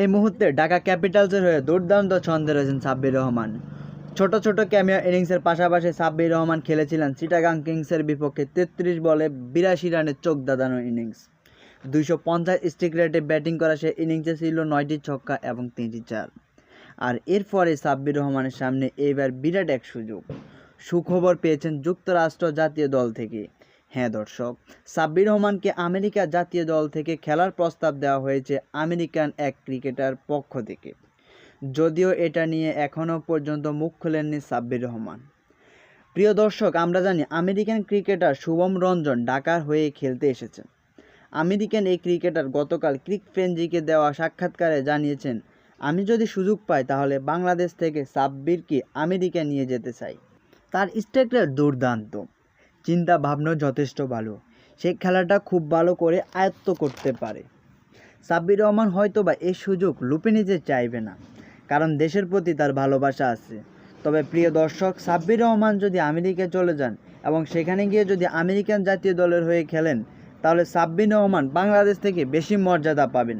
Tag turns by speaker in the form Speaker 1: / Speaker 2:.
Speaker 1: এই মুহূর্তে ঢাকা ক্যাপিটালসের হয়ে দুর্দান্ত ছন্দে রয়েছেন সাব্বির রহমান। ছোট ছোট ক্যামিও ইনিংসের পাশাপাশি সাব্বির রহমান খেলেছিলেন চিটাগাং কিংসের বিপক্ষে তেত্রিশ বলে বিরাশি রানের চোখ দাদানো ইনিংস দুইশো পঞ্চাশ স্ট্রিক রেটে ব্যাটিং করা সে ইনিংসে ছিল নয়টি ছক্কা এবং তিনটি চার। আর এরপরে সাব্বির রহমানের সামনে এইবার বিরাট এক সুযোগ। সুখবর পেয়েছেন যুক্তরাষ্ট্র জাতীয় দল থেকে। হ্যাঁ দর্শক। সাব্বির রহমানকে আমেরিকা জাতীয় দল থেকে খেলার প্রস্তাব দেওয়া হয়েছে আমেরিকান এক ক্রিকেটার পক্ষ থেকে। যদিও এটা নিয়ে এখনও পর্যন্ত মুখ খোলেননি সাব্বির রহমান। প্রিয় দর্শক, আমরা জানি আমেরিকান ক্রিকেটার শুভম রঞ্জন ঢাকার হয়ে খেলতে এসেছেন। আমেরিকান এই ক্রিকেটার গতকাল ক্রিক ফ্রেঞ্জিকে দেওয়া সাক্ষাৎকারে জানিয়েছেন, আমি যদি সুযোগ পাই তাহলে বাংলাদেশ থেকে সাব্বিরকে আমেরিকা নিয়ে যেতে চাই। তার স্ট্রাইকটা দুর্দান্ত। চিন্তা ভাবনা যথেষ্ট ভালো। সে খেলাটা খুব ভালো করে আয়ত্ত করতে পারে। সাব্বির রহমান হয়তো বা এই সুযোগ লুপে নিতে চাইবে না, কারণ দেশের প্রতি তার ভালোবাসা আছে। তবে প্রিয় দর্শক, সাব্বির রহমান যদি আমেরিকা চলে যান এবং সেখানে গিয়ে যদি আমেরিকান জাতীয় দলের হয়ে খেলেন, তাহলে সাব্বির রহমান বাংলাদেশ থেকে বেশি মর্যাদা পাবেন।